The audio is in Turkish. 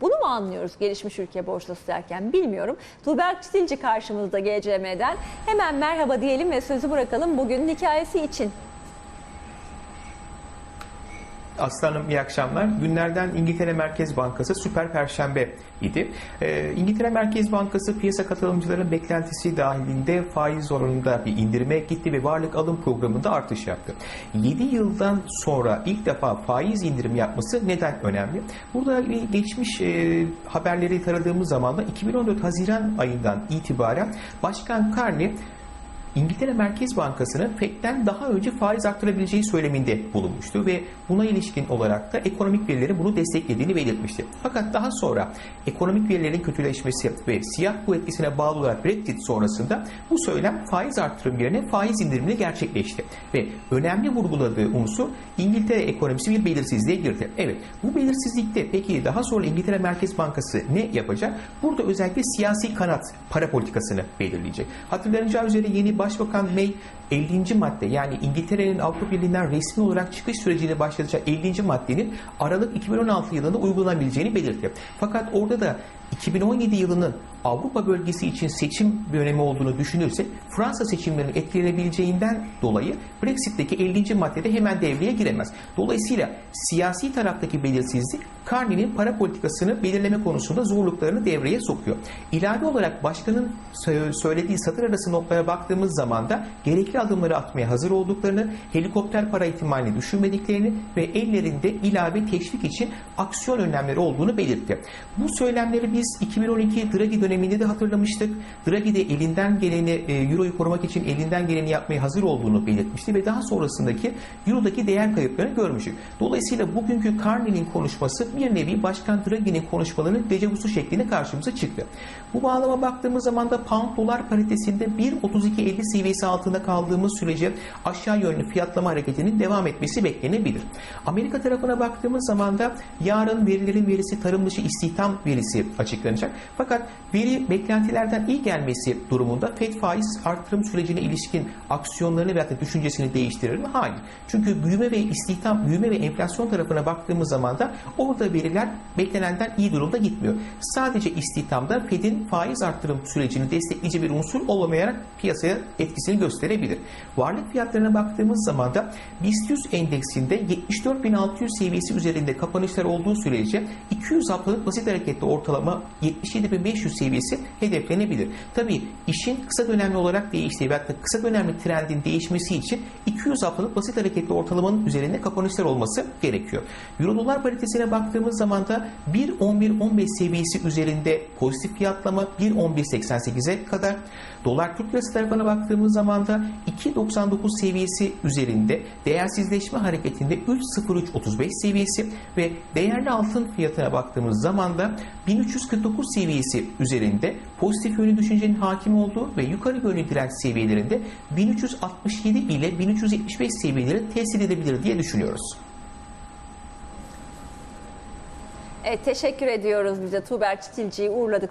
Bunu mu anlıyoruz gelişmiş ülke borçlusu derken bilmiyorum. Tuğberk Çitilci karşımızda GCM'den. Hemen merhaba diyelim ve sözü bırakalım bugünün hikayesi için. Aslanım iyi akşamlar. Günlerden İngiltere Merkez Bankası Süper Perşembe idi. Ee, İngiltere Merkez Bankası piyasa katılımcıların beklentisi dahilinde faiz oranında bir indirime gitti ve varlık alım programında artış yaptı. 7 yıldan sonra ilk defa faiz indirimi yapması neden önemli? Burada geçmiş e, haberleri taradığımız zaman da 2014 Haziran ayından itibaren Başkan Carney İngiltere Merkez Bankası'nın FED'den daha önce faiz arttırabileceği söyleminde bulunmuştu ve buna ilişkin olarak da ekonomik verilerin bunu desteklediğini belirtmişti. Fakat daha sonra ekonomik verilerin kötüleşmesi ve siyah bu etkisine bağlı olarak Brexit sonrasında bu söylem faiz arttırım yerine faiz indirimine gerçekleşti. Ve önemli vurguladığı unsur İngiltere ekonomisi bir belirsizliğe girdi. Evet bu belirsizlikte peki daha sonra İngiltere Merkez Bankası ne yapacak? Burada özellikle siyasi kanat para politikasını belirleyecek. Hatırlanacağı üzere yeni embaixo eu caminhei 50. madde yani İngiltere'nin Avrupa Birliği'nden resmi olarak çıkış sürecini başlatacağı 50. maddenin Aralık 2016 yılında uygulanabileceğini belirtti. Fakat orada da 2017 yılının Avrupa bölgesi için seçim dönemi olduğunu düşünürsek Fransa seçimlerinin etkilenebileceğinden dolayı Brexit'teki 50. maddede hemen devreye giremez. Dolayısıyla siyasi taraftaki belirsizlik Carney'nin para politikasını belirleme konusunda zorluklarını devreye sokuyor. İlave olarak başkanın sö- söylediği satır arası notlara baktığımız zaman da gerekli adımları atmaya hazır olduklarını, helikopter para ihtimalini düşünmediklerini ve ellerinde ilave teşvik için aksiyon önlemleri olduğunu belirtti. Bu söylemleri biz 2012 Draghi döneminde de hatırlamıştık. Draghi de elinden geleni, e, Euro'yu korumak için elinden geleni yapmaya hazır olduğunu belirtmişti ve daha sonrasındaki Euro'daki değer kayıplarını görmüştük. Dolayısıyla bugünkü Carney'nin konuşması bir nevi Başkan Draghi'nin konuşmalarının dejavusu şeklinde karşımıza çıktı. Bu bağlama baktığımız zaman da pound dolar paritesinde 1.32.50 seviyesi altında kaldığımız sürece aşağı yönlü fiyatlama hareketinin devam etmesi beklenebilir. Amerika tarafına baktığımız zaman da yarın verilerin verisi tarım dışı istihdam verisi açıklanacak. Fakat veri beklentilerden iyi gelmesi durumunda FED faiz artırım sürecine ilişkin aksiyonlarını da düşüncesini değiştirir mi? Hayır. Çünkü büyüme ve istihdam, büyüme ve enflasyon tarafına baktığımız zaman da orada veriler beklenenden iyi durumda gitmiyor. Sadece istihdamda Fed'in faiz artırım sürecini destekleyici bir unsur olamayarak piyasaya etkisini gösterebilir. Varlık fiyatlarına baktığımız zaman da BIST 100 endeksinde 74.600 seviyesi üzerinde kapanışlar olduğu sürece 200 haftalık basit hareketli ortalama 77.500 seviyesi hedeflenebilir. Tabii işin kısa dönemli olarak değiştiği da kısa dönemli trendin değişmesi için 200 haftalık basit hareketli ortalamanın üzerinde kapanışlar olması gerekiyor. Euro dolar paritesine baktığımız zaman da 1.11-15 seviyesi üzerinde pozitif fiyatlama 1.11.88'e kadar dolar Türk lirası tarafına baktığımız zaman da 2.99 seviyesi üzerinde değersizleşme hareketinde 3.03.35 seviyesi ve değerli altın fiyatına baktığımız zaman da 1349 seviyesi üzerinde pozitif yönlü düşüncenin hakim olduğu ve yukarı yönlü direnç seviyelerinde 1367 ile 1375 seviyeleri test edebilir diye düşünüyoruz. Evet, teşekkür ediyoruz bize Tuğberk Çitilci'yi uğurladıktan